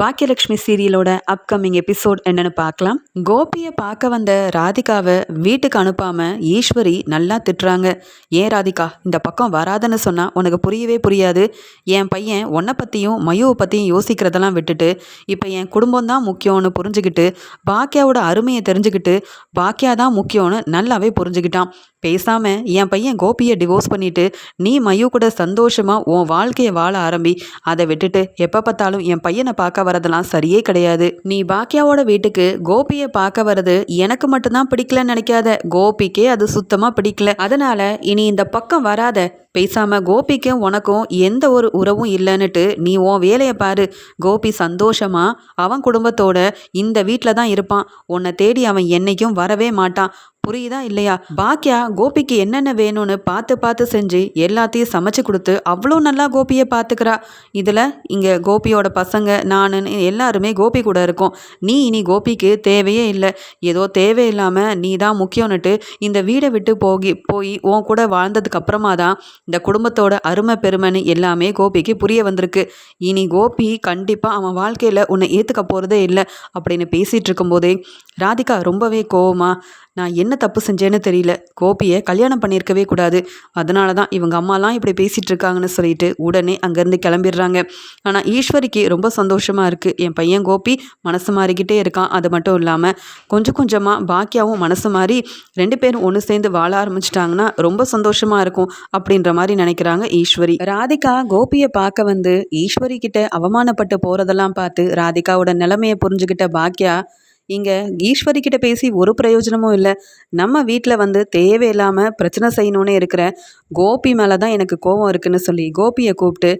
Baakiyalakshmi சீரியலோட upcoming episode என்னன்னு பார்க்கலாம். கோபியை பார்க்க வந்த ராதிகாவை வீட்டுக்கு அனுப்பாம ஈஸ்வரி நல்லா திட்டுறாங்க. ஏன் ராதிகா இந்த பக்கம் வராதுன்னு சொன்னால் உனக்கு புரியவே புரியாது. என் பையன் உன்னை பற்றியும் மயுவை பற்றியும் யோசிக்கிறதெல்லாம் விட்டுட்டு இப்போ என் குடும்பம் தான் முக்கியம்னு புரிஞ்சுக்கிட்டு பாக்கியாவோட அருமையை தெரிஞ்சுக்கிட்டு பாக்கியா தான் முக்கியம்னு நல்லாவே புரிஞ்சுக்கிட்டான். பேசாமல் என் பையன் கோபியை டிவோர்ஸ் பண்ணிவிட்டு நீ மயு கூட சந்தோஷமாக உன் வாழ்க்கையை வாழ ஆரம்பி. அதை விட்டுட்டு எப்போ பார்த்தாலும் என் பையனை பார்க்க வரதெல்லாம் சரியே கிடையாது. நீ பாக்கியாவோட வீட்டுக்கு கோபியை பார்க்க வர்றது எனக்கு மட்டும்தான் பிடிக்கலன்னு நினைக்காத. கோபிக்கே அது சுத்தமாக பிடிக்கல. அதனால் இனி இந்த பக்கம் வராத. பேசாம கோபிக்கும் உனக்கும் எந்த ஒரு உறவும் இல்லைன்னுட்டு நீ உன் வேலையை பாரு. கோபி சந்தோஷமா அவன் குடும்பத்தோட இந்த வீட்டில் தான் இருப்பான். உன்னை தேடி அவன் என்னைக்கும் வரவே மாட்டான். புரியுதா இல்லையா? பாக்கியா கோபிக்கு என்னென்ன வேணும்னு பார்த்து பார்த்து செஞ்சு எல்லாத்தையும் சமைச்சு கொடுத்து அவ்வளோ நல்லா கோபியை பார்த்துக்கிறா. இதில் இங்கே கோபியோட பசங்க நானுன்னு எல்லாருமே கோபி கூட இருக்கோம். நீ இனி கோபிக்கு தேவையே இல்லை. ஏதோ தேவையில்லாமல் நீ தான் முக்கியம்னுட்டு இந்த வீடை விட்டு போகி போய் உன் கூட வாழ்ந்ததுக்கு அப்புறமா தான் இந்த குடும்பத்தோட அருமை பெருமைன்னு எல்லாமே கோபிக்கு புரிய வந்திருக்கு. இனி கோபி கண்டிப்பாக அவன் வாழ்க்கையில் உன்னை ஏற்றுக்க போகிறதே இல்லை அப்படின்னு பேசிகிட்டு இருக்கும்போதே ராதிகா ரொம்பவே கோவமாக நான் என்ன தப்பு செஞ்சேன்னு தெரியல. கோபியை கல்யாணம் பண்ணியிருக்கவே கூடாது. அதனால தான் இவங்க அம்மாலாம் இப்படி பேசிகிட்டு இருக்காங்கன்னு சொல்லிட்டு உடனே அங்கேருந்து கிளம்பிடுறாங்க. ஆனால் ஈஸ்வரிக்கு ரொம்ப சந்தோஷமாக இருக்குது என் பையன் கோபி மனசு மாறிக்கிட்டே இருக்கான். அது மட்டும் இல்லாமல் கொஞ்சம் கொஞ்சமாக பாக்கியாவும் மனசு மாறி ரெண்டு பேரும் ஒன்று சேர்ந்து வாழ ஆரம்பிச்சிட்டாங்கன்னா ரொம்ப சந்தோஷமாக இருக்கும் அப்படின்ற மாதிரி நினைக்கிறாங்க ஈஸ்வரி. ராதிகா கோபியை பார்க்க வந்து ஈஸ்வரி கிட்ட அவமானப்பட்டு போகிறதெல்லாம் பார்த்து ராதிகாவோட நிலைமையை புரிஞ்சுக்கிட்ட பாக்கியா இங்கே ஈஸ்வரி கிட்ட பேசி ஒரு பிரயோஜனமும் இல்லை. நம்ம வீட்டில் வந்து தேவையில்லாமல் பிரச்சனை செய்யணும்னு இருக்கிற கோபி மேலே தான் எனக்கு கோபம் இருக்குன்னு சொல்லி கோபியை கூப்பிட்டு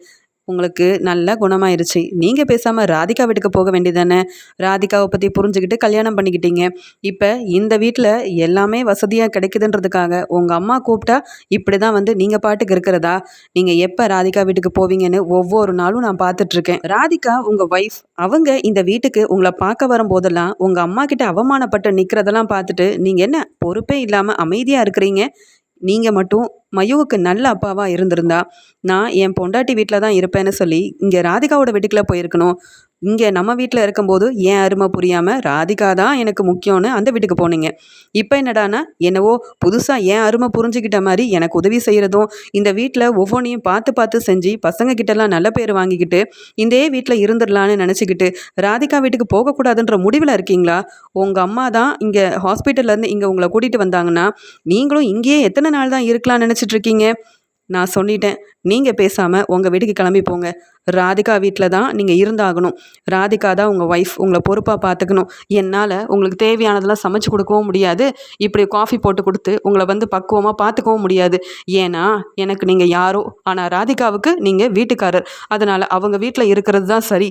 உங்களுக்கு நல்ல குணமாயிருச்சு. நீங்கள் பேசாமல் ராதிகா வீட்டுக்கு போக வேண்டியதானே ராதிகாவை பற்றி புரிஞ்சுக்கிட்டு கல்யாணம் பண்ணிக்கிட்டீங்க. இப்போ இந்த வீட்டில் எல்லாமே வசதியாக கிடைக்குதுன்றதுக்காக உங்கள் அம்மா கூப்பிட்டா இப்படி தான் வந்து நீங்கள் பாட்டுக்கு இருக்கிறதா? நீங்கள் எப்போ ராதிகா வீட்டுக்கு போவீங்கன்னு ஒவ்வொரு நாளும் நான் பார்த்துட்ருக்கேன். ராதிகா உங்கள் ஒய்ஃப் அவங்க இந்த வீட்டுக்கு உங்களை பார்க்க வரும்போதெல்லாம் உங்கள் அம்மா கிட்ட அவமானப்பட்டு நிற்கிறதெல்லாம் பார்த்துட்டு நீங்கள் என்ன பொறுப்பே இல்லாமல் அமைதியாக இருக்கிறீங்க? நீங்கள் மட்டும் மயுவுக்கு நல்ல அப்பாவாக இருந்திருந்தா நான் என் பொண்டாட்டி வீட்டில் தான் இருப்பேன்னு சொல்லி இங்கே ராதிகாவோட வீட்டுக்குள்ளே போயிருக்கணும். இங்கே நம்ம வீட்டில் இருக்கும்போது ஏன் அருமை புரியாமல் ராதிகா தான் எனக்கு முக்கியம்னு அந்த வீட்டுக்கு போனீங்க. இப்போ என்னடானா என்னவோ புதுசாக ஏன் அருமை புரிஞ்சுக்கிட்ட மாதிரி எனக்கு உதவி செய்கிறதும் இந்த வீட்டில் ஒவ்வொன்றையும் பார்த்து பார்த்து செஞ்சு பசங்க கிட்டலாம் நல்ல பேர் வாங்கிக்கிட்டு இந்தே வீட்டில் இருந்துடலான்னு நினச்சிக்கிட்டு ராதிகா வீட்டுக்கு போகக்கூடாதுன்ற முடிவில் இருக்கீங்களா? உங்கள் அம்மா தான் இங்கே ஹாஸ்பிட்டல்லேருந்து இங்கே உங்களை கூட்டிகிட்டு வந்தாங்கன்னா நீங்களும் இங்கேயே எத்தனை நாள் தான் இருக்கலாம்னு நினச்சிட்ருக்கீங்க நான் சொல்லிட்டேன். நீங்கள் பேசாமல் உங்கள் வீட்டுக்கு கிளம்பி போங்க. ராதிகா வீட்டில் தான் நீங்கள் இருந்தாகணும். ராதிகா தான் உங்கள் ஒய்ஃப் உங்களை பொறுப்பாக பார்த்துக்கணும் என்னால் உங்களுக்கு தேவையானதெல்லாம் சமைச்சு கொடுக்கவும் முடியாது. இப்படி காஃபி போட்டு கொடுத்து உங்களை வந்து பக்குவமாக பார்த்துக்கவும் முடியாது. ஏன்னா எனக்கு நீங்கள் யாரோ ஆனால் ராதிகாவுக்கு நீங்கள் வீட்டுக்காரர். அதனால் அவங்க வீட்டில் இருக்கிறது தான் சரி.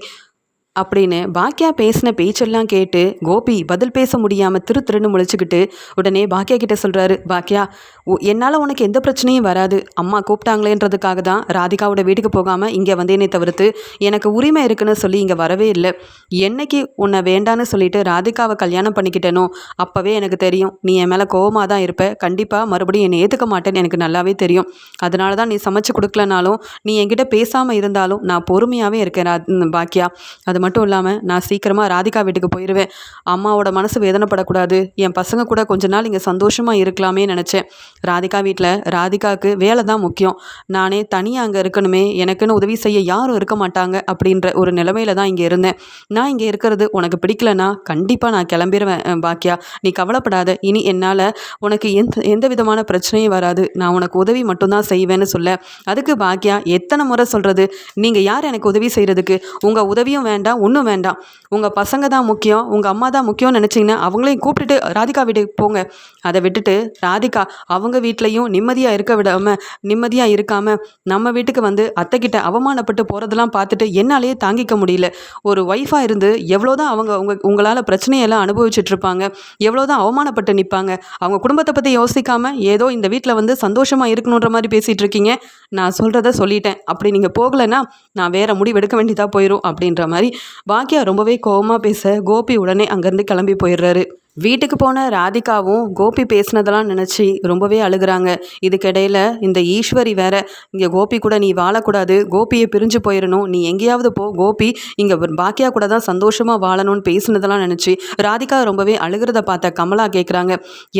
அப்படின்னு பாக்கியா பேசின பேச்செல்லாம் கேட்டு கோபி பதில் பேச முடியாமல் திரு திருன்னு முழிச்சுக்கிட்டு உடனே பாக்கியா கிட்ட சொல்கிறாரு பாக்கியா என்னால் உனக்கு எந்த பிரச்சனையும் வராது. அம்மா கூப்பிட்டாங்களேன்றதுக்காக தான் ராதிகாவோட வீட்டுக்கு போகாமல் இங்கே வந்தேனே தவிர்த்து எனக்கு உரிமை இருக்குன்னு சொல்லி இங்கே வரவே இல்லை. என்னைக்கு உன்னை வேண்டான்னு சொல்லிட்டு ராதிகாவை கல்யாணம் பண்ணிக்கிட்டேனோ அப்போவே எனக்கு தெரியும். நீ என் மேலே கோவமாக தான் இருப்ப. கண்டிப்பாக மறுபடியும் என்னை ஏற்றுக்க மாட்டேன்னு எனக்கு நல்லாவே தெரியும். அதனால தான் நீ சமைச்சு கொடுக்கலனாலும் நீ என்கிட்ட பேசாமல் இருந்தாலும் நான் பொறுமையாகவே இருக்கேன் பாக்கியா அது மட்டும் இல்லாமல் நான் சீக்கிரமாக ராதிகா வீட்டுக்கு போயிடுவேன் அம்மாவோட மனசு வேதனைப்படக்கூடாது. என் பசங்க கூட கொஞ்ச நாள் இங்கே சந்தோஷமாக இருக்கலாமே நினச்சேன். ராதிகா வீட்டில் ராதிகாவுக்கு வேலை தான் முக்கியம். நானே தனியாக அங்கே இருக்கணுமே எனக்குன்னு உதவி செய்ய யாரும் இருக்க மாட்டாங்க அப்படின்ற ஒரு நிலைமையில தான் இங்கே இருந்தேன். நான் இங்கே இருக்கிறது உனக்கு பிடிக்கலனா கண்டிப்பாக நான் கிளம்பிடுவேன் பாக்கியா நீ கவலைப்படாத. இனி என்னால் உனக்கு எந்த எந்த விதமான பிரச்சனையும் வராது. நான் உனக்கு உதவி மட்டும்தான் செய்வேன்னு சொல்ல. அதுக்கு பாக்கியா எத்தனை முறை சொல்கிறது நீங்கள் யார் எனக்கு உதவி செய்கிறதுக்கு உங்கள் உதவியும் வேண்டாம் வேண்டாம் ஒன்றும் வேண்டாம். உங்கள் பசங்க தான் முக்கியம். உங்கள் அம்மா தான் முக்கியம்னு நினச்சிங்கன்னா அவங்களையும் கூப்பிட்டுட்டு ராதிகா வீட்டுக்கு போங்க. அதை விட்டுட்டு ராதிகா அவங்க வீட்லேயும் நிம்மதியாக இருக்க விடாமல் நிம்மதியாக இருக்காமல் நம்ம வீட்டுக்கு வந்து அத்தைக்கிட்ட அவமானப்பட்டு போகிறதெல்லாம் பார்த்துட்டு என்னாலேயே தாங்கிக்க முடியல. ஒரு ஒய்ஃபாக இருந்து எவ்வளோ தான் அவங்க உங்கள் உங்களால் பிரச்சனையெல்லாம் அனுபவிச்சுட்ருப்பாங்க. எவ்வளோதான் அவமானப்பட்டு நிற்பாங்க அவங்க குடும்பத்தை பற்றி யோசிக்காமல் ஏதோ இந்த வீட்டில் வந்து சந்தோஷமாக இருக்கணுன்ற மாதிரி பேசிகிட்டு இருக்கீங்க நான் சொல்கிறத சொல்லிட்டேன். அப்படி நீங்கள் போகலைன்னா நான் வேறு முடிவு எடுக்க வேண்டியதாக போயிடும் அப்படின்ற மாதிரி பாக்கியா ரொம்பவே கோபமாக பேச கோபி உடனே அங்கேருந்து கிளம்பி போயிடுறாரு. வீட்டுக்கு போன ராதிகாவும் கோபி பேசினதெல்லாம் நினச்சி ரொம்பவே அழுகிறாங்க. இதுக்கிடையில் இந்த ஈஸ்வரி வேற இங்கே கோபி கூட நீ வாழக்கூடாது. கோபியை பிரிஞ்சு போயிடணும் நீ எங்கேயாவது போ கோபி. இங்கே பாக்கியா கூட தான் சந்தோஷமாக வாழணும்னு பேசினதெல்லாம் நினச்சி ராதிகா ரொம்பவே அழுகிறத பார்த்த கமலா கேட்குறாங்க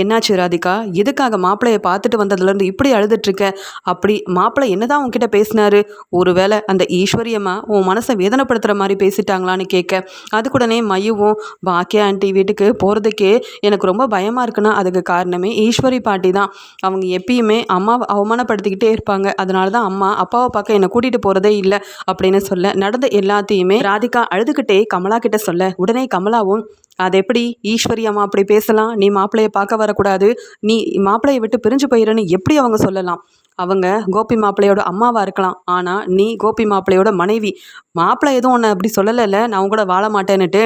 என்னாச்சு ராதிகா? எதுக்காக மாப்பிள்ளையை பார்த்துட்டு வந்ததுலேருந்து இப்படி அழுதுட்ருக்க அப்படி மாப்பிள்ளை என்னதான் உன்கிட்ட பேசினாரு? ஒருவேளை அந்த ஈஸ்வரியம்மா உன் மனசை வேதனைப்படுத்துகிற மாதிரி பேசிட்டாங்களான்னு கேட்க அதுக்குடனே மையவும் பாக்கியா ஆண்டி வீட்டுக்கு போகிறதுக்கு எனக்கு ரொம்ப பயமாக இருக்குன்னா அதுக்கு காரணமே ஈஸ்வரி பாட்டி தான். அவங்க எப்பயுமே அம்மாவை அவமானப்படுத்திக்கிட்டே இருப்பாங்க. அதனால தான் அம்மா அப்பாவை பார்க்க என்னை கூட்டிகிட்டு போகிறதே இல்லை அப்படின்னு சொல்ல நடந்த எல்லாத்தையுமே ராதிகா அழுதுகிட்டே கமலா கிட்ட சொல்ல உடனே கமலாவும் அது எப்படி? ஈஸ்வரி அம்மா அப்படி பேசலாம்? நீ மாப்பிள்ளையை பார்க்க வரக்கூடாது. நீ மாப்பிள்ளையை விட்டு பிரிஞ்சு போயிடுன்னு எப்படி அவங்க சொல்லலாம்? அவங்க கோபி மாப்பிள்ளையோட அம்மாவாக இருக்கலாம். ஆனால் நீ கோபி மாப்பிள்ளையோட மனைவி. மாப்பிள்ளை எதுவும் உன்னை அப்படி சொல்லலைல்ல. நான் அவங்க கூட வாழ மாட்டேன்னுட்டு.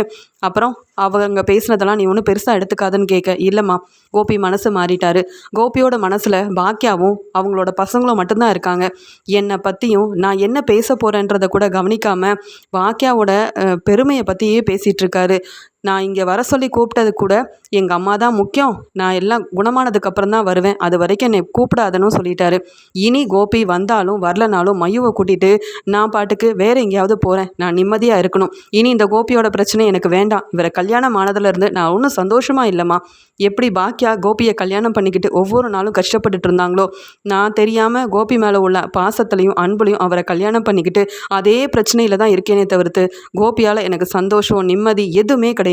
அப்புறம் அவங்க பேசுனதெல்லாம் நீ ஒன்றும் பெருசாக எடுத்துக்காதுன்னு கேட்க இல்லைம்மா கோபி மனசு மாறிட்டாரு. கோபியோட மனசில் பாக்கியாவும் அவங்களோட பசங்களும் மட்டும்தான் இருக்காங்க. என்னை பற்றியும் நான் என்ன பேச போகிறேன்றதை கூட கவனிக்காமல் பாக்கியாவோட பெருமையை பற்றியே பேசிகிட்ருக்காரு நான் இங்கே வர சொல்லி கூப்பிட்டது கூட எங்கள் அம்மா தான் முக்கியம். நான் எல்லாம் குணமானதுக்கப்புறம் தான் வருவேன். அது வரைக்கும் என்னை கூப்பிடாதன்னு சொல்லிட்டாரு. இனி கோபி வந்தாலும் வரலனாலும் மையுவை கூட்டிட்டு நான் பாட்டுக்கு வேறு எங்கேயாவது போகிறேன் நான் நிம்மதியாக இருக்கணும். இனி இந்த கோபியோட பிரச்சனை எனக்கு வேண்டாம். இவரை கல்யாணம் ஆனதுலேருந்து நான் ஒன்றும் சந்தோஷமாக இல்லைம்மா. எப்படி பாக்கியா கோபியை கல்யாணம் பண்ணிக்கிட்டு ஒவ்வொரு நாளும் கஷ்டப்பட்டுட்டு இருந்தாங்களோ? நான் தெரியாமல் கோபி மேலே உள்ள பாசத்துலையும் அன்புலையும் அவரை கல்யாணம் பண்ணிக்கிட்டு அதே பிரச்சனையில் தான் இருக்கேனே தவிர்த்து கோபியால் எனக்கு சந்தோஷம் நிம்மதி எதுவுமே கிடையாது.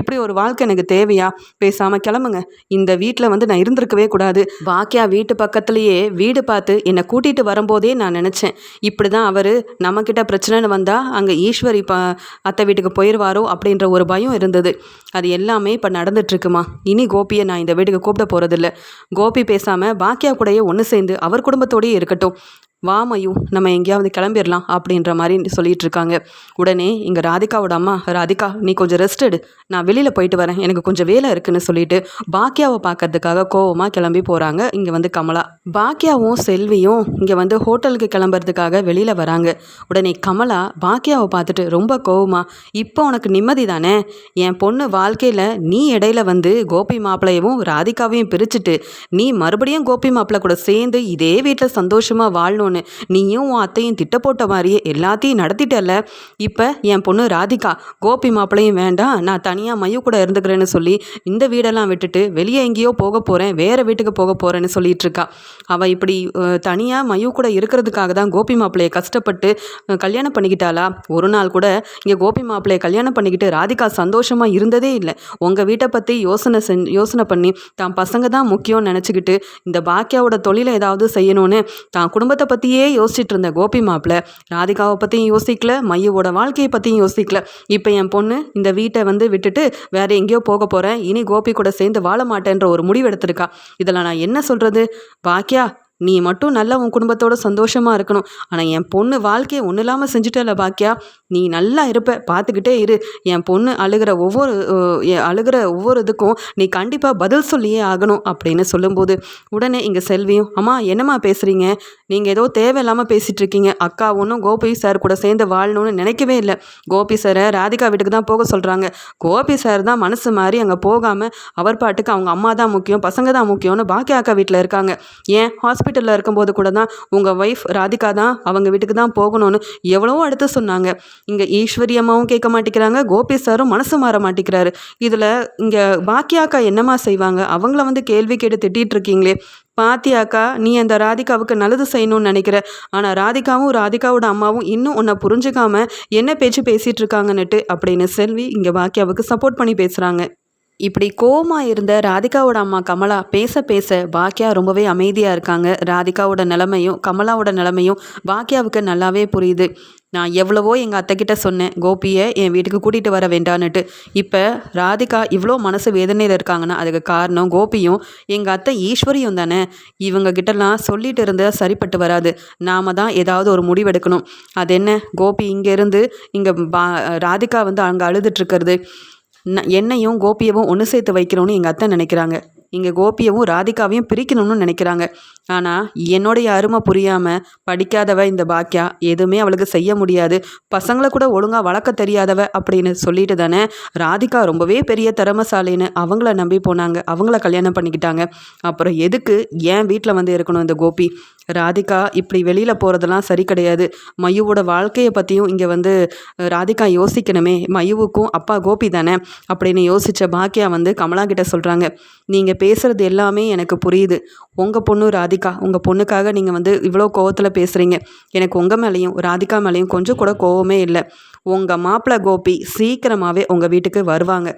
இப்படி ஒரு வாழ்க்கை எனக்கு தேவையா? பேசாமல் கிளம்புங்க. இந்த வீட்டில் வந்து நான் இருந்திருக்கவே கூடாது. பாக்கியா வீட்டு பக்கத்துலேயே வீடு பார்த்து என்னை கூட்டிகிட்டு வரும்போதே நான் நினச்சேன். இப்படி தான் அவர் நம்மக்கிட்ட பிரச்சனைன்னு வந்தால் அங்கே ஈஸ்வரி ப அத்தை வீட்டுக்கு போயிடுவாரோ அப்படின்ற ஒரு பயம் இருந்தது. அது எல்லாமே இப்போ நடந்துட்டுருக்குமா? இனி கோபியை நான் இந்த வீட்டுக்கு கூப்பிட போகிறதில்ல கோபி பேசாமல் பாக்கியா கூடயே ஒன்று சேர்ந்து அவர் குடும்பத்தோடயே இருக்கட்டும். வா மயூ நம்ம எங்கேயாவது கிளம்பிடலாம் அப்படின்ற மாதிரி சொல்லிட்டு இருக்காங்க உடனே இங்கே ராதிகாவோட அம்மா ராதிகா நீ கொஞ்சம் ரெஸ்ட் எடு. நான் வெளியில் போயிட்டு வரேன். எனக்கு கொஞ்சம் வேலை இருக்குன்னு சொல்லிட்டு பாக்கியாவை பார்க்கறதுக்காக கோவமாக கிளம்பி போகிறாங்க இங்கே வந்து கமலா. பாக்கியாவும் செல்வியும் இங்கே வந்து ஹோட்டலுக்கு கிளம்புறதுக்காக வெளியில் வராங்க. உடனே கமலா பாக்கியாவை பார்த்துட்டு ரொம்ப கோவமாக இப்போ உனக்கு நிம்மதி தானே? என் பொண்ணு வாழ்க்கையில் நீ இடையில வந்து கோபி மாப்பிள்ளையவும் ராதிகாவையும் பிரிச்சுட்டு நீ மறுபடியும் கோபி மாப்பிள்ளை கூட சேர்ந்து இதே வீட்டில் சந்தோஷமாக வாழணும்னு நீயும் உன் அத்தையும் திட்ட போட்ட மாதிரியே எல்லாத்தையும் நடத்திட்டல இப்போ என் பொண்ணு ராதிகா கோபி மாப்பிள்ளையும் வேண்டாம். நான் தனியாக மையு கூட இருந்துக்கிறேன்னு சொல்லி இந்த வீடெல்லாம் விட்டுட்டு வெளியே எங்கேயோ போக போகிறேன் வேறு வீட்டுக்கு போக போகிறேன்னு சொல்லிட்டு இருக்கா. அவள் இப்படி தனியாக மயு கூட இருக்கிறதுக்காக தான் கோபி மாப்பிள்ளையை கஷ்டப்பட்டு கல்யாணம் பண்ணிக்கிட்டாளா? ஒரு நாள் கூட இங்கே கோபி மாப்பிள்ளையை கல்யாணம் பண்ணிக்கிட்டு ராதிகா சந்தோஷமாக இருந்ததே இல்லை. உங்கள் வீட்டை பற்றி யோசனை செஞ் யோசனை பண்ணி தான் பசங்க தான் முக்கியம்னு நினச்சிக்கிட்டு இந்த பாக்கியாவோட தொழிலை ஏதாவது செய்யணும்னு தான் குடும்பத்தை பற்றியே யோசிச்சுட்டு இருந்த கோபி மாப்பிள்ளை ராதிகாவை பற்றியும் யோசிக்கல மையோட வாழ்க்கையை பற்றியும் யோசிக்கல. இப்போ என் பொண்ணு இந்த வீட்டை வந்து விட்டுட்டு வேற எங்கேயோ போக போகிறேன் இனி கோபி கூட சேர்ந்து வாழ மாட்டேன்ற ஒரு முடிவு எடுத்திருக்கா இதில் நான் என்ன சொல்கிறது பாக்கியா நீ மட்டும் நல்லா உன் குடும்பத்தோட சந்தோஷமாக இருக்கணும். ஆனால் என் பொண்ணு வாழ்க்கையை ஒன்றும் இல்லாமல் செஞ்சுட்டல பாக்கியா? நீ நல்லா இருப்ப பார்த்துக்கிட்டே இரு. என் பொண்ணு அழுகிற ஒவ்வொரு அழுகிற ஒவ்வொரு இதுக்கும் நீ கண்டிப்பாக பதில் சொல்லியே ஆகணும் அப்படின்னு சொல்லும்போது உடனே இங்கே செல்வியும் அம்மா என்னம்மா பேசுகிறீங்க நீங்கள் ஏதோ தேவையில்லாமல் பேசிகிட்டு இருக்கீங்க அக்கா ஒன்றும் கோபி சார் கூட சேர்ந்து வாழணும்னு நினைக்கவே இல்லை. கோபி சாரை ராதிகா வீட்டுக்கு தான் போக சொல்கிறாங்க கோபி சார் தான் மனசு மாதிரி அங்கே போகாமல் அவர் பாட்டுக்கு அவங்க அம்மா தான் முக்கியம் பசங்க தான் முக்கியம்னு பாக்கி அக்கா வீட்டில் இருக்காங்க. ஏன்? ஹாஸ்பிட்டலில் இருக்கும்போது கூட தான் உங்கள் ஒய்ஃப் ராதிகா தான் அவங்க வீட்டுக்கு தான் போகணும்னு எவ்வளவோ அடுத்து சொன்னாங்க. இங்கே ஈஸ்வரி அம்மாவும் கேட்க மாட்டேங்கிறாங்க கோபி சாரும் மனசு மாற மாட்டேங்கிறாரு. இதில் இங்கே பாக்கியாக்கா என்னம்மா செய்வாங்க? அவங்கள வந்து கேள்வி கேட்டு திட்டிகிட்டு இருக்கீங்களே. பாத்தியாக்கா நீ அந்த ராதிகாவுக்கு நல்லது செய்யணும்னு நினைக்கிற. ஆனால் ராதிகாவும் ராதிகாவோட அம்மாவும் இன்னும் உன்னை புரிஞ்சுக்காம என்ன பேச்சு பேசிகிட்டு இருக்காங்கன்னுட்டு அப்படின்னு செல்வி இங்கே பாக்கியாவுக்கு சப்போர்ட் பண்ணி பேசுகிறாங்க இப்படி கோமா இருந்த ராதிகாவோட அம்மா கமலா பேச பேச பாக்கியா ரொம்பவே அமைதியாக இருக்காங்க. ராதிகாவோட நிலமையும் கமலாவோட நிலமையும் பாக்கியாவுக்கு நல்லாவே புரியுது. நான் எவ்வளவோ எங்கள் அத்தைக்கிட்ட சொன்னேன் கோபியை என் வீட்டுக்கு கூட்டிகிட்டு வர வேண்டான்னுட்டு. இப்போ ராதிகா இவ்வளோ மனசு வேதனையில் இருக்காங்கன்னா அதுக்கு காரணம் கோபியும் எங்கள் அத்தை ஈஸ்வரியும் தானே. இவங்க கிட்டலாம் சொல்லிட்டு இருந்தால் சரிப்பட்டு வராது. நாம தான் ஏதாவது ஒரு முடிவெடுக்கணும் அது என்ன? கோபி இங்கேருந்து இங்கே பா ராதிகா வந்து அங்கே அழுதுட்ருக்கிறது என்னையும் கோபியவும் ஒன்று சேர்த்து வைக்கணும்னு எங்கள் அத்தை நினைக்கிறாங்க. இங்கே கோபியவும் ராதிகாவையும் பிரிக்கணும்னு நினைக்கிறாங்க. ஆனால் என்னுடைய அருமை புரியாமல் படிக்காதவ இந்த பாக்கியா? எதுவுமே அவளுக்கு செய்ய முடியாது. பசங்களை கூட ஒழுங்காக வளர்க்க தெரியாதவ அப்படின்னு சொல்லிட்டு தானே ராதிகா ரொம்பவே பெரிய திறமசாலின்னு அவங்கள நம்பி போனாங்க. அவங்கள கல்யாணம் பண்ணிக்கிட்டாங்க. அப்புறம் எதுக்கு ஏன் வீட்டில் வந்து இருக்கணும் இந்த கோபி? ராதிகா இப்படி வெளியில் போகிறதெல்லாம் சரி கிடையாது. மயுவோட வாழ்க்கையை பற்றியும் இங்கே வந்து ராதிகா யோசிக்கணுமே. மயுவுக்கும் அப்பா கோபி தானே அப்படின்னு யோசித்த பாக்கியா வந்து கமலா கிட்ட சொல்கிறாங்க நீங்கள் பேசுகிறது எல்லாமே எனக்கு புரியுது. உங்கள் பொண்ணு ராதிகா உங்கள் பொண்ணுக்காக நீங்கள் வந்து இவ்வளோ கோவத்தில் பேசுகிறீங்க எனக்கு உங்கள் மேலேயும் ராதிகா மேலேயும் கொஞ்சம் கூட கோவமே இல்லை. உங்கள் மாப்பிள்ளை கோபி சீக்கிரமாகவே உங்கள் வீட்டுக்கு வருவாங்க.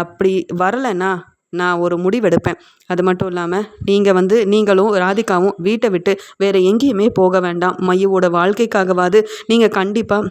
அப்படி வரலைன்னா நான் ஒரு முடிவெடுப்பேன். அது மட்டும் இல்லாமல் நீங்கள் வந்து நீங்களும் ராதிகாவும் வீட்டை விட்டு வேறு எங்கேயுமே போக வேண்டாம். மையோட வாழ்க்கைக்காகவாது நீங்கள் கண்டிப்பாக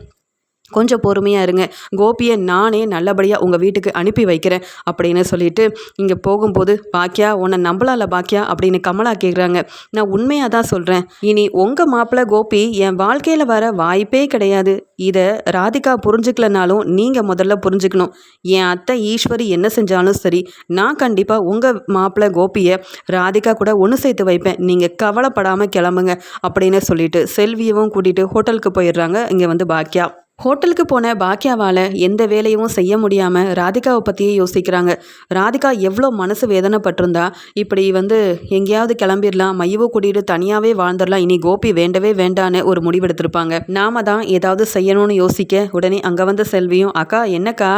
கொஞ்சம் பொறுமையாக இருங்க. கோபியை நானே நல்லபடியாக உங்கள் வீட்டுக்கு அனுப்பி வைக்கிறேன் அப்படின்னு சொல்லிட்டு இங்கே போகும்போது பாக்கியா உன்னை நம்பலால பாக்கியா அப்படின்னு கமலா கேட்குறாங்க நான் உண்மையாக தான் சொல்கிறேன் இனி உங்கள் மாப்பிள்ளை கோபி என் வாழ்க்கையில் வர வாய்ப்பே கிடையாது. இதை ராதிகா புரிஞ்சுக்கலனாலும் நீங்கள் முதல்ல புரிஞ்சுக்கணும். என் அத்தை ஈஸ்வரி என்ன செஞ்சாலும் சரி நான் கண்டிப்பாக உங்கள் மாப்பிள்ளை கோபியை ராதிகா கூட ஒன்று சேர்த்து வைப்பேன். நீங்கள் கவலைப்படாமல் கிளம்புங்க அப்படின்னு சொல்லிட்டு செல்வியவும் கூட்டிகிட்டு ஹோட்டலுக்கு போயிடுறாங்க. இங்கே வந்து பாக்கியா ஹோட்டலுக்கு போன பாக்கியாவால் எந்த வேலையும் செய்ய முடியாமல் ராதிகாவை பற்றியே யோசிக்கிறாங்க. ராதிகா எவ்வளோ மனசு வேதனைப்பட்டிருந்தா இப்படி வந்து எங்கேயாவது கிளம்பிடலாம் மையவோ கூட்டிகிட்டு தனியாகவே வாழ்ந்துடலாம் இனி கோபி வேண்டவே வேண்டான்னு ஒரு முடிவெடுத்திருப்பாங்க. நாம தான் ஏதாவது செய்யணும்னு யோசிக்க உடனே அங்கே வந்த செல்வியும் அக்கா என்னக்கா?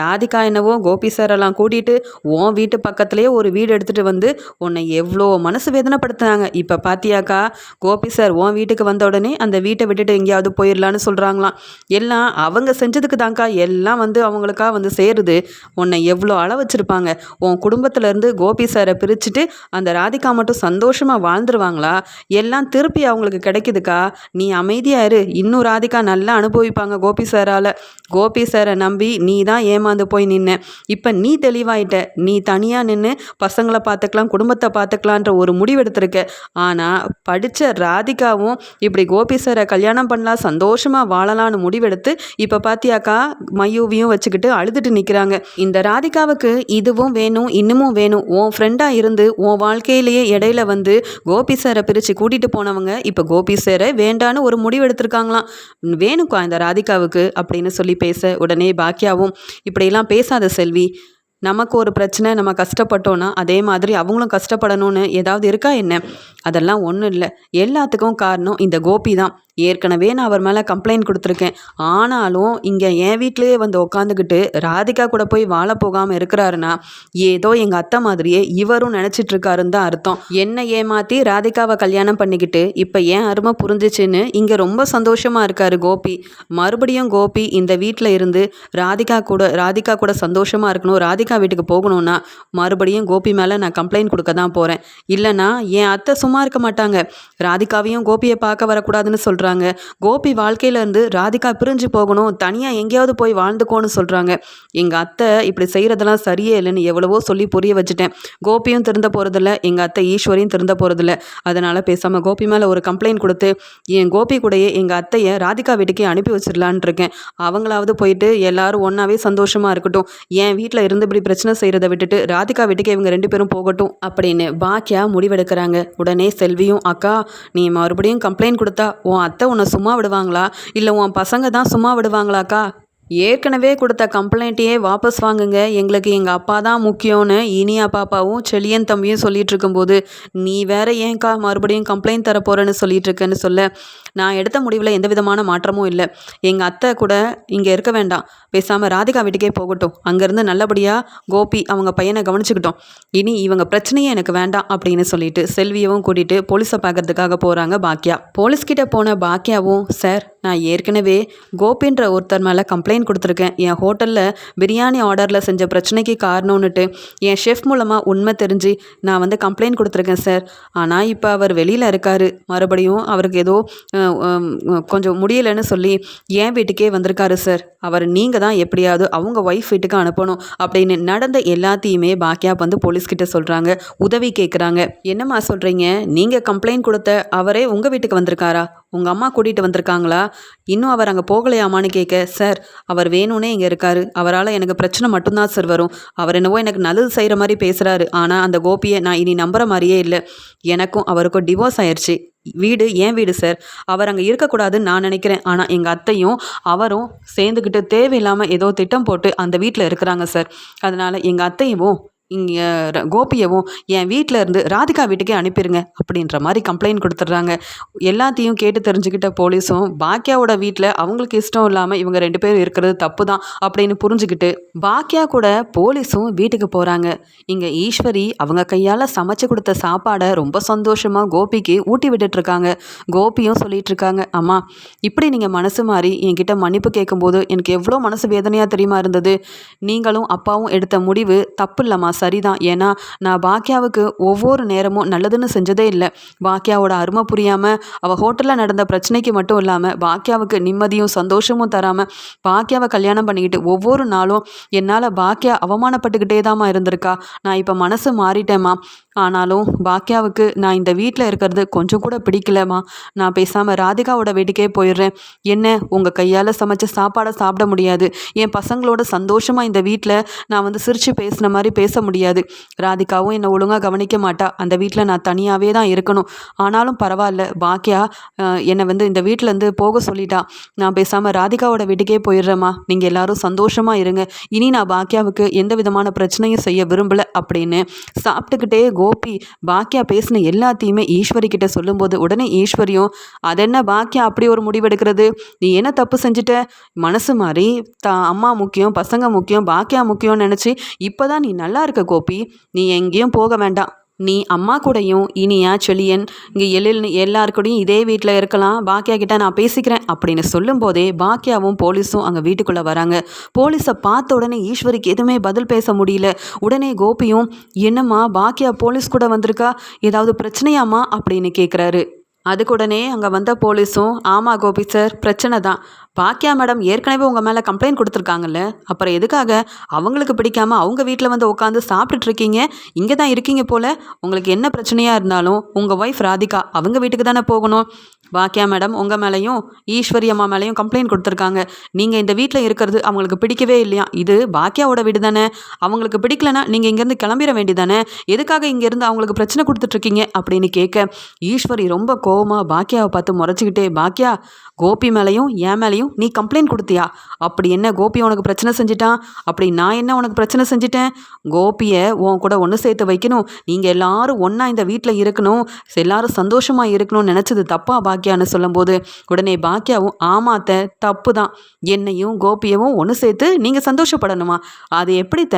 ராதிகா என்னவோ கோபி சாரெல்லாம் கூட்டிகிட்டு உன் வீட்டு பக்கத்துலேயே ஒரு வீடு எடுத்துகிட்டு வந்து உன்னை எவ்வளோ மனசு வேதனைப்படுத்துனாங்க இப்போ பாத்தியாக்கா? கோபி சார் உன் வீட்டுக்கு வந்த உடனே அந்த வீட்டை விட்டுட்டு எங்கேயாவது போயிடலான்னு சொல்கிறாங்களாம் எல்லாம் அவங்க செஞ்சதுக்கு தாங்க்கா எல்லாம் வந்து அவங்களுக்காக வந்து சேருது. உன்னை எவ்வளோ அள வச்சுருப்பாங்க உன் குடும்பத்திலேருந்து கோபி சாரை பிரிச்சுட்டு அந்த ராதிகா மட்டும் சந்தோஷமாக வாழ்ந்துருவாங்களா? எல்லாம் திருப்பி அவங்களுக்கு கிடைக்குதுக்கா? நீ அமைதியாக இரு. இன்னும் ராதிகா நல்லா அனுபவிப்பாங்க கோபி சாரால் கோபி சாரை நம்பி நீ தான் ஏமாந்து போய் நின்ன. இப்போ நீ தெளிவாயிட்ட. நீ தனியாக நின்று பசங்களை பார்த்துக்கலாம் குடும்பத்தை பார்த்துக்கலான்ற ஒரு முடிவெடுத்திருக்க. ஆனால் படித்த ராதிகாவும் இப்படி கோபி சாரை கல்யாணம் பண்ணலாம் சந்தோஷமாக வாழலான்னு முடிவு முடிவெடுத்து இப்போ பாத்தியாக்கா மையூவியும் வச்சுக்கிட்டு அழுதுட்டு நிற்கிறாங்க இந்த ராதிகாவுக்கு இதுவும் வேணும் இன்னமும் வேணும். உன் ஃப்ரெண்டாக இருந்து உன் வாழ்க்கையிலேயே இடையில வந்து கோபி சாரை பிரித்து கூட்டிகிட்டு போனவங்க இப்போ கோபி சாரை வேண்டான்னு ஒரு முடிவு எடுத்திருக்காங்களாம். வேணுக்கா இந்த ராதிகாவுக்கு அப்படின்னு சொல்லி பேச உடனே பாக்கியாவும் இப்படியெல்லாம் பேசாத செல்வி நமக்கு ஒரு பிரச்சனை நம்ம கஷ்டப்பட்டோன்னா அதே மாதிரி அவங்களும் கஷ்டப்படணும்னு ஏதாவது இருக்கா என்ன? அதெல்லாம் ஒன்றும் இல்லை. எல்லாத்துக்கும் காரணம் இந்த கோபி தான். ஏற்கனவே நான் அவர் மேலே கம்ப்ளைண்ட் கொடுத்துருக்கேன். ஆனாலும் இங்கே என் வீட்டிலேயே வந்து உட்காந்துக்கிட்டு ராதிகா கூட போய் வாழ போகாமல் இருக்கிறாருன்னா ஏதோ எங்கள் அத்தை மாதிரியே இவரும் நினச்சிட்டு இருக்காருன்னு தான் அர்த்தம். என்னை ஏமாற்றி ராதிகாவை கல்யாணம் பண்ணிக்கிட்டு இப்போ ஏன் அருமை புரிஞ்சிச்சின்னு இங்கே ரொம்ப சந்தோஷமாக இருக்காரு கோபி. மறுபடியும் கோபி இந்த வீட்டில் இருந்து ராதிகா கூட ராதிகா கூட சந்தோஷமாக இருக்கணும் ராதிகா வீட்டுக்கு போகணும்னா மறுபடியும் கோபி மேலே நான் கம்ப்ளைண்ட் கொடுக்க தான் போகிறேன் இல்லைனா என் அத்தை சும்மா இருக்க மாட்டாங்க. ராதிகாவையும் கோபியை பார்க்க வரக்கூடாதுன்னு சொல்கிறாங்க சொல்கிறாங்க கோபி வாழ்க்கையிலேருந்து ராதிகா பிரிஞ்சு போகணும். தனியாக எங்கேயாவது போய் வாழ்ந்துக்கோன்னு சொல்கிறாங்க எங்கள் அத்தை இப்படி செய்கிறதெல்லாம் சரியே இல்லைன்னு எவ்வளவோ சொல்லி புரிய வச்சுட்டேன். கோபியும் திருந்த போகிறதில்ல எங்கள் அத்தை ஈஸ்வரியும் திருந்த போகிறதில்ல அதனால் பேசாமல் கோபி மேலே ஒரு கம்ப்ளைண்ட் கொடுத்து என் கோபி கூடயே எங்கள் அத்தையை ராதிகா வீட்டுக்கே அனுப்பி வச்சிடலான் இருக்கேன். அவங்களாவது போயிட்டு எல்லாரும் ஒன்றாவே சந்தோஷமாக இருக்கட்டும். என் வீட்டில் இருந்து இப்படி பிரச்சனை செய்கிறத விட்டுட்டு ராதிகா வீட்டுக்கு இவங்க ரெண்டு பேரும் போகட்டும் அப்படின்னு பாக்கியா முடிவெடுக்கிறாங்க. உடனே செல்வியும் அக்கா நீ மறுபடியும் கம்ப்ளைண்ட் கொடுத்தா உன் அத்தை உன்னை சும்மா விடுவாங்களா? இல்லை உன் பசங்க தான் சும்மா விடுவாங்களாக்கா ஏற்கனவே கொடுத்த கம்ப்ளைண்ட்டையே வாபஸ் வாங்குங்க. எங்களுக்கு எங்கள் அப்பா தான் முக்கியம்னு இனியா பாப்பாவும் செளியன் தம்பியும் சொல்லிட்டு இருக்கும்போது நீ வேற ஏன்க்கா மறுபடியும் கம்ப்ளைண்ட் தர போகிறேன்னு சொல்லிட்டு இருக்கேன்னு சொல்ல? நான் எடுத்த முடிவில் எந்த விதமான மாற்றமும் இல்லை. எங்கள் அத்தை கூட இங்கே இருக்க வேண்டாம். பேசாமல் ராதிகா வீட்டுக்கே போகட்டும். அங்கேருந்து நல்லபடியாக கோபி அவங்க பையனை கவனிச்சுக்கிட்டோம். இனி இவங்க பிரச்சனையே எனக்கு வேண்டாம் அப்படின்னு சொல்லிட்டு செல்வியவும் கூட்டிகிட்டு போலீஸை பார்க்கறதுக்காக போகிறாங்க பாக்கியா போலீஸ்கிட்ட போன பாக்கியாவும் சார் நான் ஏற்கனவே கோபின்ற ஒருத்தர் மேலே கம்ப்ளைண்ட் கொடுத்துருக்கேன். என் ஹோட்டலில் பிரியாணி ஆர்டரில் செஞ்ச பிரச்சனைக்கு காரணம்னுட்டு என் ஷெஃப் மூலமாக உண்மை தெரிஞ்சு நான் வந்து கம்ப்ளைண்ட் கொடுத்துருக்கேன் சார். ஆனால் இப்போ அவர் வெளியில் இருக்கார். மறுபடியும் அவருக்கு ஏதோ கொஞ்சம் முடியலைன்னு சொல்லி என் வீட்டுக்கே வந்திருக்காரு சார். அவர் நீங்கள் தான் எப்படியாவது அவங்க ஒய்ஃப் வீட்டுக்கு அனுப்பணும் அப்படின்னு நடந்த எல்லாத்தையுமே பாக்கியா வந்து போலீஸ்கிட்ட சொல்கிறாங்க உதவி கேட்குறாங்க என்னம்மா சொல்கிறீங்க நீங்கள் கம்ப்ளைண்ட் கொடுத்த அவரே உங்கள் வீட்டுக்கு வந்திருக்காரா? உங்கள் அம்மா கூட்டிகிட்டு வந்திருக்காங்களா? இன்னும் அவர் அங்கே போகலையாமான்னு கேட்க சார் அவர் வேணும்னே இங்கே இருக்காரு. அவரால் எனக்கு பிரச்சனை மட்டும்தான் சார் வரும். அவர் என்னவோ எனக்கு நல்லது செய்கிற மாதிரி பேசுகிறாரு ஆனால் அந்த கோபியை நான் இனி நம்புகிற மாதிரியே இல்லை. எனக்கும் அவருக்கும் டிவோர்ஸ் ஆயிடுச்சு வீடு ஏன் வீடு சார். அவர் அங்கே இருக்கக்கூடாதுன்னு நான் நினைக்கிறேன். ஆனால் எங்கள் அத்தையும் அவரும் சேர்ந்துக்கிட்டு தேவையில்லாமல் ஏதோ திட்டம் போட்டு அந்த வீட்டில் இருக்கிறாங்க சார். அதனால் எங்கள் அத்தையும் இங்கே கோபியவும் என் வீட்டில் இருந்து ராதிகா வீட்டுக்கே அனுப்பிடுங்க அப்படின்ற மாதிரி கம்ப்ளைண்ட் கொடுத்துட்றாங்க. எல்லாத்தையும் கேட்டு தெரிஞ்சுக்கிட்ட போலீஸும் பாக்கியாவோட வீட்டில் அவங்களுக்கு இஷ்டம் இல்லாமல் இவங்க ரெண்டு பேரும் இருக்கிறது தப்பு தான் அப்படின்னு புரிஞ்சுக்கிட்டு பாக்கியா கூட போலீஸும் வீட்டுக்கு போகிறாங்க இங்கே ஈஸ்வரி அவங்க கையால் சமைச்சு கொடுத்த சாப்பாடை ரொம்ப சந்தோஷமாக கோபிக்கு ஊட்டி விட்டுட்ருக்காங்க. கோபியும் சொல்லிட்டு இருக்காங்க அம்மா இப்படி நீங்கள் மனசு மாறி என்கிட்ட மன்னிப்பு கேட்கும்போது எனக்கு எவ்வளோ மனசு வேதனையாக தெரியுமா இருந்தது. நீங்களும் அப்பாவும் எடுத்த முடிவு தப்பு இல்லைம்மா சரிதான். ஏன்னா நான் பாக்கியாவுக்கு ஒவ்வொரு நேரமும் நல்லதுன்னு செஞ்சதே இல்லை. பாக்கியாவோட அருமை புரியாமல் அவள் ஹோட்டலில் நடந்த பிரச்சனைக்கு மட்டும் இல்லாமல் பாக்கியாவுக்கு நிம்மதியும் சந்தோஷமும் தராமல் பாக்கியாவை கல்யாணம் பண்ணிக்கிட்டு ஒவ்வொரு நாளும் என்னால் பாக்கியா அவமானப்பட்டுக்கிட்டே தாம்மா இருந்திருக்கா. நான் இப்போ மனசு மாறிட்டேம்மா. ஆனாலும் பாக்கியாவுக்கு நான் இந்த வீட்டில் இருக்கிறது கொஞ்சம் கூட பிடிக்கலம்மா. நான் பேசாமல் ராதிகாவோட வீட்டுக்கே போயிடுறேன். என்ன உங்கள் கையால் சமைச்ச சாப்பாடை சாப்பிட முடியாது. என் பசங்களோட சந்தோஷமாக இந்த வீட்டில் நான் வந்து சிரித்து பேசின மாதிரி பேச முடியாது. ராதிகாவும் என்னை ஒழுங்காக கவனிக்க மாட்டா. அந்த வீட்டில் நான் தனியாகவே தான் இருக்கணும். ஆனாலும் பரவாயில்ல பாக்கியா என்னை வந்து இந்த வீட்டிலேருந்து போக சொல்லிட்டா. நான் பேசாமல் ராதிகாவோட வீட்டுக்கே போயிடுறேம்மா. நீங்கள் எல்லாரும் சந்தோஷமாக இருங்க. இனி நான் பாக்கியாவுக்கு எந்த விதமான பிரச்சனையும் செய்ய விரும்பலை அப்படின்னு சாப்பிட்டுக்கிட்டே கோ கோபி பாக்கியா பேசின எல்லாத்தையுமே ஈஸ்வரி கிட்ட சொல்லும்போது உடனே ஈஸ்வரியும் அதென்ன பாக்கியா அப்படி ஒரு முடிவெடுக்கிறது? நீ என்ன தப்பு செஞ்சுட்ட? மனசு மாதிரி தா அம்மா முக்கியம் பசங்க முக்கியம் பாக்கியா முக்கியம்னு நினச்சி இப்போ தான் நீ நல்லா இருக்க கோபி. நீ எங்கேயும் போக வேண்டாம். நீ அம்மா கூடயும் இனியா செழியன் இங்கே எழில் எல்லாருக்கூடையும் இதே வீட்டில் இருக்கலாம். பாக்கியா கிட்ட நான் பேசிக்கிறேன் அப்படின்னு சொல்லும்போதே பாக்கியாவும் போலீஸும் அங்கே வீட்டுக்குள்ளே வராங்க. போலீஸை பார்த்த உடனே ஈஸ்வரிக்கு எதுவுமே பதில் பேச முடியல. உடனே கோபியும் என்னம்மா பாக்கியா போலீஸ் கூட வந்திருக்கா? ஏதாவது பிரச்சனையாம்மா? அப்படின்னு கேட்குறாரு அதுக்குடனே அங்கே வந்த போலீஸும் ஆமாம் கோபி சார் பிரச்சனை தான். பாக்கியா மேடம் ஏற்கனவே உங்கள் மேலே கம்ப்ளைண்ட் கொடுத்துருக்காங்கல்ல. அப்புறம் எதுக்காக? அவங்களுக்கு பிடிக்காமல் அவங்க வீட்டில் வந்து உட்காந்து சாப்பிட்டுட்ருக்கீங்க இங்கே தான் இருக்கீங்க போல். உங்களுக்கு என்ன பிரச்சனையாக இருந்தாலும் உங்கள் ஒய்ஃப் ராதிகா அவங்க வீட்டுக்கு தானே போகணும். பாக்கியா மேடம் உங்கள் மேலேயும் ஈஸ்வரி அம்மா மேலேயும் கம்ப்ளைண்ட் கொடுத்துருக்காங்க. நீங்கள் இந்த வீட்டில் இருக்கிறது அவங்களுக்கு பிடிக்கவே இல்லையா? இது பாக்கியாவோட வீடு தானே. அவங்களுக்கு பிடிக்கலனா நீங்கள் இங்கேருந்து கிளம்பிட வேண்டியதானே எதுக்காக இங்கேருந்து அவங்களுக்கு பிரச்சனை கொடுத்துட்ருக்கீங்க அப்படின்னு கேட்க ஈஸ்வரி ரொம்ப கோ கோவமாக பாக்கியாவை பார்த்து முறைச்சிக்கிட்டே பாக்கியா கோபி மேலேயும் என் மேலேயும் நீ கம்ப்ளைண்ட் கொடுத்தியா? அப்படி என்ன கோபி உனக்கு பிரச்சனை செஞ்சிட்டான்? அப்படி நான் என்ன உனக்கு பிரச்சனை செஞ்சிட்டேன்? கோபியை உன் கூட ஒன்று சேர்த்து வைக்கணும். நீங்கள் எல்லாரும் ஒன்றா இந்த வீட்டில் இருக்கணும். எல்லாரும் சந்தோஷமாக இருக்கணும்னு நினச்சது தப்பா பாக்கியான்னு சொல்லும்போது உடனே பாக்கியாவும் ஆமாத்த தப்பு தான் என்னையும் கோபியவும் ஒன்று சேர்த்து நீங்கள் சந்தோஷப்படணுமா? அது எப்படித்த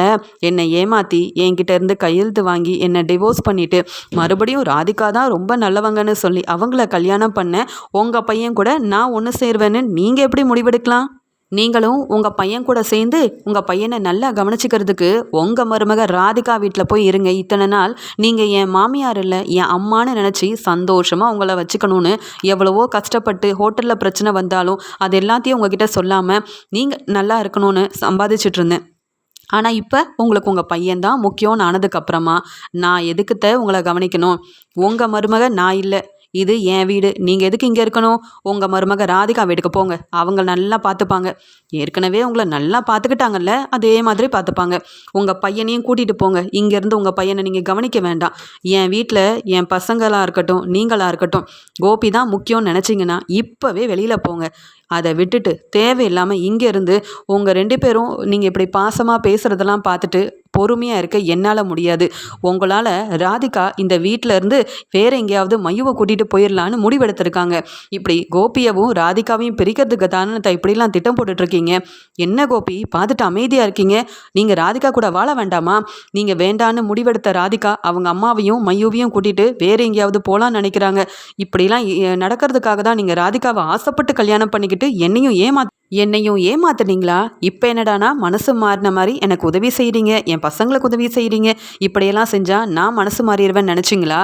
என்னை ஏமாற்றி என்கிட்ட இருந்து கையெழுத்து வாங்கி என்னை டிவோர்ஸ் பண்ணிவிட்டு மறுபடியும் ராதிகா தான் ரொம்ப நல்லவங்கன்னு சொல்லி அவ அவங்கள கல்யாணம் பண்ண உங்கள் பையன் கூட நான் ஒன்று சேருவேன்னு நீங்கள் எப்படி முடிவெடுக்கலாம்? நீங்களும் உங்கள் பையன் கூட சேர்ந்து உங்கள் பையனை நல்லா கவனிச்சிக்கிறதுக்கு உங்கள் மருமக ராதிகா வீட்டில் போய் இருங்க. இத்தனை நாள் நீங்கள் என் மாமியார் இல்லை என் அம்மானு நினச்சி சந்தோஷமாக உங்களை வச்சுக்கணும்னு எவ்வளவோ கஷ்டப்பட்டு ஹோட்டலில் பிரச்சனை வந்தாலும் அது எல்லாத்தையும் உங்ககிட்ட சொல்லாமல் நீங்கள் நல்லா இருக்கணும்னு சம்பாதிச்சுட்டு இருந்தேன் ஆனால் இப்போ உங்களுக்கு உங்கள் பையன்தான் முக்கியம்னு ஆனதுக்கப்புறமா நான் எதுக்குத்த உங்களை கவனிக்கணும்? உங்கள் மருமக நான் இல்லை. இது என் வீடு. நீங்கள் எதுக்கு இங்கே இருக்கணும்? உங்கள் மருமக ராதிகா வீட்டுக்கு போங்க. அவங்க நல்லா பார்த்துப்பாங்க ஏற்கனவே உங்களை நல்லா பார்த்துக்கிட்டாங்கல்ல அதே மாதிரி பார்த்துப்பாங்க உங்கள் பையனையும் கூட்டிகிட்டு போங்க. இங்கேருந்து உங்கள் பையனை நீங்கள் கவனிக்க வேண்டாம். என் வீட்டில் என் பசங்களாக இருக்கட்டும் நீங்களாக இருக்கட்டும் கோபி தான் முக்கியம்னு நினச்சிங்கன்னா இப்போவே வெளியில் போங்க. அதை விட்டுட்டு தேவையில்லாமல் இங்கேருந்து உங்கள் ரெண்டு பேரும் நீங்கள் இப்படி பாசமாக பேசுகிறதெல்லாம் பார்த்துட்டு பொறுமையாக இருக்க என்னால் முடியாது. உங்களால் ராதிகா இந்த வீட்டிலேருந்து வேறு எங்கேயாவது மையுவை கூட்டிகிட்டு போயிடலான்னு முடிவெடுத்திருக்காங்க. இப்படி கோபியவும் ராதிகாவையும் பிரிக்கிறதுக்கு தானே இப்படிலாம் திட்டம் போட்டுட்ருக்கீங்க? என்ன கோபி? பார்த்துட்டு அமைதியாக இருக்கீங்க. நீங்கள் ராதிகா கூட வாழ வேண்டாமா? நீங்கள் வேண்டான்னு முடிவெடுத்த ராதிகா அவங்க அம்மாவையும் மையுவையும் கூட்டிகிட்டு வேறு எங்கேயாவது போகலான்னு நினைக்கிறாங்க. இப்படிலாம் நடக்கிறதுக்காக தான் நீங்கள் ராதிகாவை ஆசைப்பட்டு கல்யாணம் பண்ணிக்கிட்டு என்னையும் ஏமா என்னையும் ஏமாத்துனீங்களா? இப்போ என்னடானா மனசு மாறின மாதிரி எனக்கு உதவி செய்கிறீங்க என் பசங்களுக்கு உதவி செய்கிறீங்க இப்படியெல்லாம் செஞ்சால் நான் மனசு மாறிடுவேன்னு நினச்சிங்களா?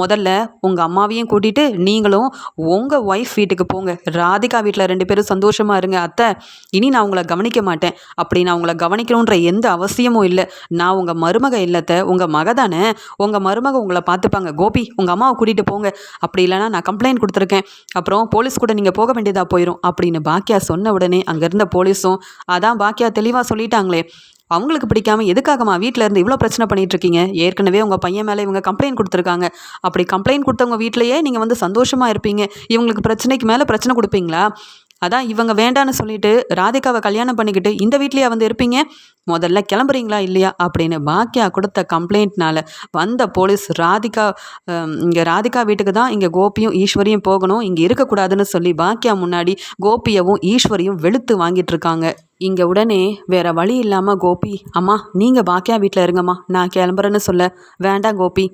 முதல்ல உங்கள் அம்மாவையும் கூட்டிகிட்டு நீங்களும் உங்கள் ஒய்ஃப் வீட்டுக்கு போங்க. ராதிகா வீட்டில் ரெண்டு பேரும் சந்தோஷமாக இருங்க அத்தை. இனி நான் உங்களை கவனிக்க மாட்டேன். அப்படி நான் உங்களை கவனிக்கணுன்ற எந்த அவசியமும் இல்லை. நான் உங்கள் மருமக இல்லத்தை உங்கள் மக தானே. உங்கள் மருமக உங்களை பார்த்துப்பாங்க. கோபி உங்கள் அம்மாவை கூட்டிகிட்டு போங்க. அப்படி இல்லைனா நான் கம்ப்ளைண்ட் கொடுத்துருக்கேன். அப்புறம் போலீஸ் கூட நீங்கள் போக வேண்டியதாக போயிடும் அப்படின்னு பாக்கியா சொன்ன உடனே அங்கே இருந்த போலீஸும் அதான் பாக்கியா தெளிவாக சொல்லிட்டாங்களே. அவங்களுக்கு பிடிக்காம எதுக்காகம்மா வீட்டில் இருந்து இவ்வளோ பிரச்சனை பண்ணிட்டு இருக்கீங்க ஏற்கனவே உங்கள் பையன் மேலே இவங்க கம்ப்ளைண்ட் கொடுத்துருக்காங்க. அப்படி கம்ப்ளைண்ட் கொடுத்தவங்க வீட்டிலேயே நீங்கள் வந்து சந்தோஷமாக இருப்பீங்க. இவங்களுக்கு பிரச்சனைக்கு மேலே பிரச்சனை கொடுப்பீங்களா? அதான் இவங்க வேண்டான்னு சொல்லிட்டு ராதிகாவை கல்யாணம் பண்ணிக்கிட்டு இந்த வீட்லேயே வந்து இருப்பீங்க? முதல்ல கிளம்புறீங்களா இல்லையா? அப்படின்னு பாக்கியா கொடுத்த கம்ப்ளைண்ட்னால வந்த போலீஸ் ராதிகா இங்கே ராதிகா வீட்டுக்கு தான் இங்கே கோபியும் ஈஸ்வரியும் போகணும். இங்கே இருக்கக்கூடாதுன்னு சொல்லி பாக்கியா முன்னாடி கோபியவும் ஈஸ்வரியும் வெளுத்து வாங்கிட்டு இருக்காங்க இங்கே உடனே வேற வழி இல்லாமல் கோபி அம்மா நீங்கள் பாக்கியா வீட்டில் இருங்கம்மா. நான் கிளம்புறேன்னு சொல்ல. வேண்டாம் கோபி.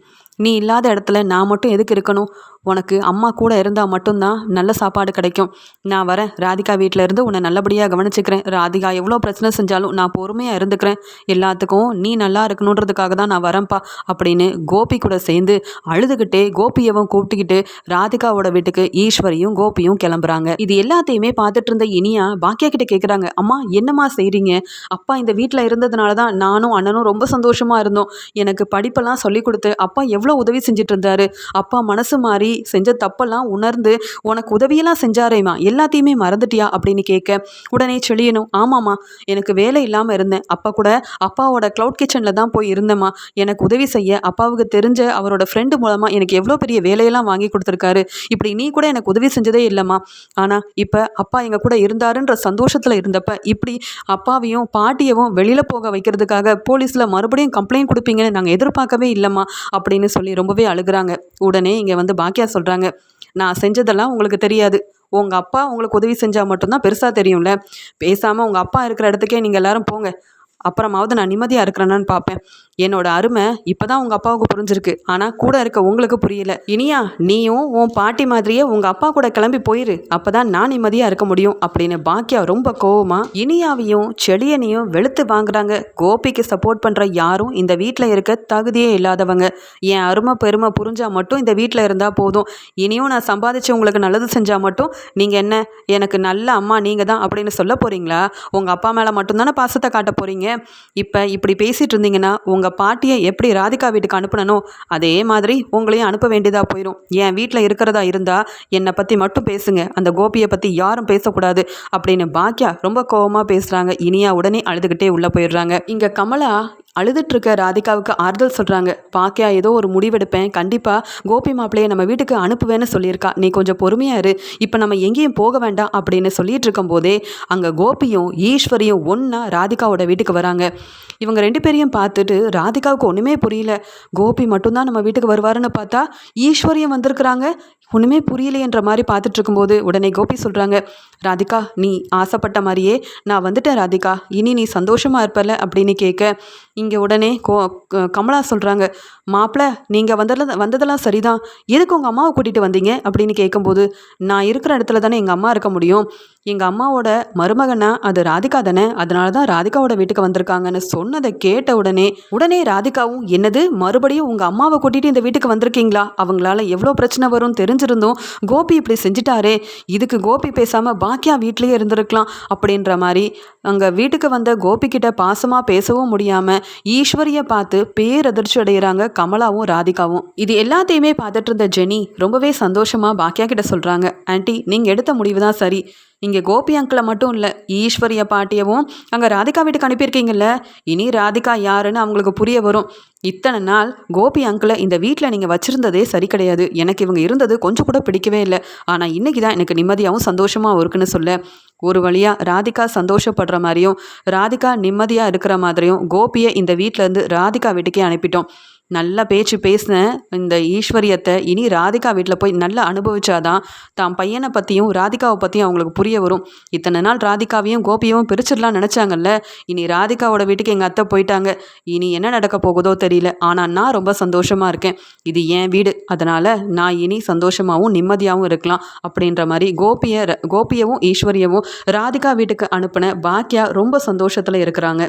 நீ இல்லாத இடத்துல நான் மட்டும் எதுக்கு இருக்கணும்? உனக்கு அம்மா கூட இருந்தால் மட்டும்தான் நல்ல சாப்பாடு கிடைக்கும். நான் வரேன். ராதிகா வீட்டில் இருந்து உன்னை நல்லபடியாக கவனிச்சுக்கிறேன். ராதிகா எவ்வளோ பிரச்சனை செஞ்சாலும் நான் பொறுமையாக இருந்துக்கிறேன். எல்லாத்துக்கும் நீ நல்லா இருக்கணுன்றதுக்காக தான் நான் வரேன்ப்பா அப்படின்னு கோபி கூட சேர்ந்து அழுதுகிட்டே கோபியவும் கூப்பிட்டுக்கிட்டு ராதிகாவோட வீட்டுக்கு ஈஸ்வரியும் கோபியும் கிளம்புறாங்க. இது எல்லாத்தையுமே பார்த்துட்டு இருந்த இனியா பாக்கியா கிட்ட கேட்குறாங்க அம்மா என்னம்மா செய்கிறீங்க அப்பா இந்த வீட்டில் இருந்ததுனால தான் நானும் அண்ணனும் ரொம்ப சந்தோஷமாக இருந்தோம். எனக்கு படிப்பெல்லாம் சொல்லி கொடுத்து அப்பா எவ்வளோ உதவி செஞ்சுட்டு இருந்தாரு? அப்பா மனசு மாறி செஞ்ச தப்பெல்லாம் உணர்ந்து உனக்கு உதவியெல்லாம் செஞ்சாரேம்மா எல்லாத்தையுமே மறந்துட்டியா அப்படின்னு கேட்க உடனே செழியணும் ஆமாம்மா எனக்கு வேலை இல்லாமல் இருந்தேன். அப்போ கூட அப்பாவோட க்ளவுட் கிச்சனில் தான் போய் இருந்தேம்மா. எனக்கு உதவி செய்ய அப்பாவுக்கு தெரிஞ்ச அவரோட ஃப்ரெண்டு மூலமாக எனக்கு எவ்வளோ பெரிய வேலையெல்லாம் வாங்கி கொடுத்துருக்காரு. இப்படி நீ கூட எனக்கு உதவி செஞ்சதே இல்லைம்மா. ஆனால் இப்போ அப்பா எங்கள் கூட இருந்தாருன்ற சந்தோஷத்தில் இருந்தப்ப இப்படி அப்பாவையும் பாட்டியவும் வெளியில் போக வைக்கிறதுக்காக போலீஸில் மறுபடியும் கம்ப்ளைண்ட் கொடுப்பீங்கன்னு நாங்கள் எதிர்பார்க்கவே இல்லைம்மா அப்படின்னு சொல்லி ரொம்பவே அழுகுறாங்க. உடனே இங்கே வந்து பாக்கியா சொல்கிறாங்க நான் செஞ்சதெல்லாம் உங்களுக்கு தெரியாது. உங்கள் அப்பா உங்களுக்கு உதவி செஞ்சால் மட்டும்தான் பெருசாக தெரியும்ல. பேசாமல் உங்கள் அப்பா இருக்கிற இடத்துக்கே நீங்கள் எல்லாரும் போங்க. அப்புறமாவது நான் நிம்மதியாக இருக்கிறேன்னு பார்ப்பேன். என்னோட அருமை இப்போ தான் உங்கள் அப்பாவுக்கு புரிஞ்சிருக்கு. ஆனால் கூட இருக்க உங்களுக்கு புரியல. இனியா நீயும் உன் பாட்டி மாதிரியே உங்கள் அப்பா கூட கிளம்பி போயிரு. அப்போ தான் நான் நிம்மதியாக இருக்க முடியும் அப்படின்னு பாக்கியா ரொம்ப கோவமாக இனியாவையும் செடியனையும் வெளுத்து வாங்குறாங்க. கோபிக்கு சப்போர்ட் பண்ணுற யாரும் இந்த வீட்டில் இருக்க தகுதியே இல்லாதவங்க. என் அருமை பெருமை புரிஞ்சால் மட்டும் இந்த வீட்டில் இருந்தால் போதும். இனியும் நான் சம்பாதிச்சு உங்களுக்கு நல்லது செஞ்சால் மட்டும் நீங்கள் என்ன எனக்கு நல்ல அம்மா நீங்கள் தான் அப்படின்னு சொல்ல போகிறீங்களா உங்கள் அப்பா மேலே மட்டும்தானே பாசத்தை காட்ட போகிறீங்க இப்போ இப்படி பேசிகிட்டு இருந்தீங்கன்னா உங்கள் பாட்டியை எப்படி ராதிகா வீட்டுக்கு அனுப்பினனோ அதே மாதிரி உங்களையும் அனுப்ப வேண்டியதாக போயிடும் என் வீட்டில் இருக்கிறதா இருந்தால் என்னை பற்றி மட்டும் பேசுங்க. அந்த கோபியை பற்றி யாரும் பேசக்கூடாது அப்படின்னு பாக்கியா ரொம்ப கோபமாக பேசுகிறாங்க இனியா உடனே அழுதுகிட்டே உள்ளே போயிடுறாங்க. இங்கே கமலா அழுதுட்ருக்க ராதிகாவுக்கு ஆறுதல் சொல்கிறாங்க பாக்கியா ஏதோ ஒரு முடிவெடுப்பேன். கண்டிப்பாக கோபி மாப்பிள்ளையை நம்ம வீட்டுக்கு அனுப்புவேன்னு சொல்லியிருக்கா. நீ கொஞ்சம் பொறுமையாக இரு. இப்போ நம்ம எங்கேயும் போக வேண்டாம் அப்படின்னு சொல்லிட்டு இருக்கும்போதே அங்கே கோபியும் ஈஸ்வரியும் ஒன்றா ராதிகாவோட வீட்டுக்கு வராங்க. இவங்க ரெண்டு பேரையும் பார்த்துட்டு ராதிகாவுக்கு ஒன்றுமே புரியல. கோபி மட்டும்தான் நம்ம வீட்டுக்கு வருவாருன்னு பார்த்தா ஈஸ்வரியும் வந்திருக்கிறாங்க. ஒன்றுமே புரியலையன்ற மாதிரி பார்த்துட்டு இருக்கும்போது உடனே கோபி சொல்கிறாங்க ராதிகா நீ ஆசைப்பட்ட மாதிரியே நான் வந்துட்டேன் ராதிகா. இனி நீ சந்தோஷமாக இருப்பல அப்படின்னு கேட்க இங்கே உடனே கோ கமலா சொல்கிறாங்க மாப்பிள்ள நீங்கள் வந்ததில் வந்ததெல்லாம் சரிதான். எதுக்கு உங்கள் அம்மாவை கூட்டிகிட்டு வந்தீங்க? அப்படின்னு கேட்கும்போது நான் இருக்கிற இடத்துல தானே எங்கள் அம்மா இருக்க முடியும். எங்கள் அம்மாவோட மருமகனா அது ராதிகா தானே. அதனால தான் ராதிகாவோட வீட்டுக்கு வந்திருக்காங்கன்னு சொன்னதை கேட்ட உடனே உடனே ராதிகாவும் என்னது? மறுபடியும் உங்கள் அம்மாவை கூட்டிகிட்டு இந்த வீட்டுக்கு வந்திருக்கீங்களா? அவங்களால எவ்வளோ பிரச்சனை வரும் தெரிஞ்சிருந்தோம் கோபி இப்படி செஞ்சிட்டாரே. இதுக்கு கோபி பேசாமல் பாக்கியா வீட்லேயே இருந்திருக்கலாம். அப்படின்ற மாதிரி அங்கே வீட்டுக்கு வந்த கோபிக்கிட்ட பாசமாக பேசவும் முடியாமல் ஈஸ்வரியை பார்த்து பேரதிர்ச்சி அடைகிறாங்க கமலாவும் ராதிகாவும். இது எல்லாத்தையுமே பார்த்துட்டு இருந்த ஜெனி ரொம்பவே சந்தோஷமாக பாக்கியா கிட்ட சொல்கிறாங்க ஆன்ட்டி நீங்கள் எடுத்த முடிவு தான் சரி. இங்கே கோபி அங்கிளை மட்டும் இல்லை ஈஸ்வரிய பாட்டியவும் அங்கே ராதிகா வீட்டுக்கு அனுப்பியிருக்கீங்கல்ல? இனி ராதிகா யாருன்னு அவங்களுக்கு புரிய வரும். இத்தனை நாள் கோபி அங்கிளை இந்த வீட்டில் நீங்கள் வச்சுருந்ததே சரி கிடையாது. எனக்கு இவங்க இருந்தது கொஞ்சம் கூட பிடிக்கவே இல்லை. ஆனால் இன்றைக்கி தான் எனக்கு நிம்மதியாகவும் சந்தோஷமாகவும் இருக்குன்னு சொல்ல. ஒரு வழியாக ராதிகா சந்தோஷப்படுற மாதிரியும் ராதிகா நிம்மதியாக இருக்கிற மாதிரியும் கோபியை இந்த வீட்டிலேருந்து ராதிகா வீட்டுக்கே அனுப்பிட்டோம். நல்லா பேச்சு பேசின இந்த ஈஸ்வரியத்தை இனி ராதிகா வீட்டில் போய் நல்லா அனுபவிச்சாதான் தான் பையனை பற்றியும் ராதிகாவை பற்றியும் அவங்களுக்கு புரிய வரும். இத்தனை நாள் ராதிகாவையும் கோபியவும் பிரிச்சிடலாம் நினச்சாங்கல்ல. இனி ராதிகாவோட வீட்டுக்கு எங்கள் அத்தை போயிட்டாங்க. இனி என்ன நடக்க போகுதோ தெரியல. ஆனால் நான் ரொம்ப சந்தோஷமாக இருக்கேன். இது என் வீடு. அதனால் நான் இனி சந்தோஷமாகவும் நிம்மதியாகவும் இருக்கலாம். அப்படின்ற மாதிரி கோபியை கோபியவும் ஈஸ்வரியவும் ராதிகா வீட்டுக்கு அனுப்பின பாக்கியா ரொம்ப சந்தோஷத்தில் இருக்கிறாங்க.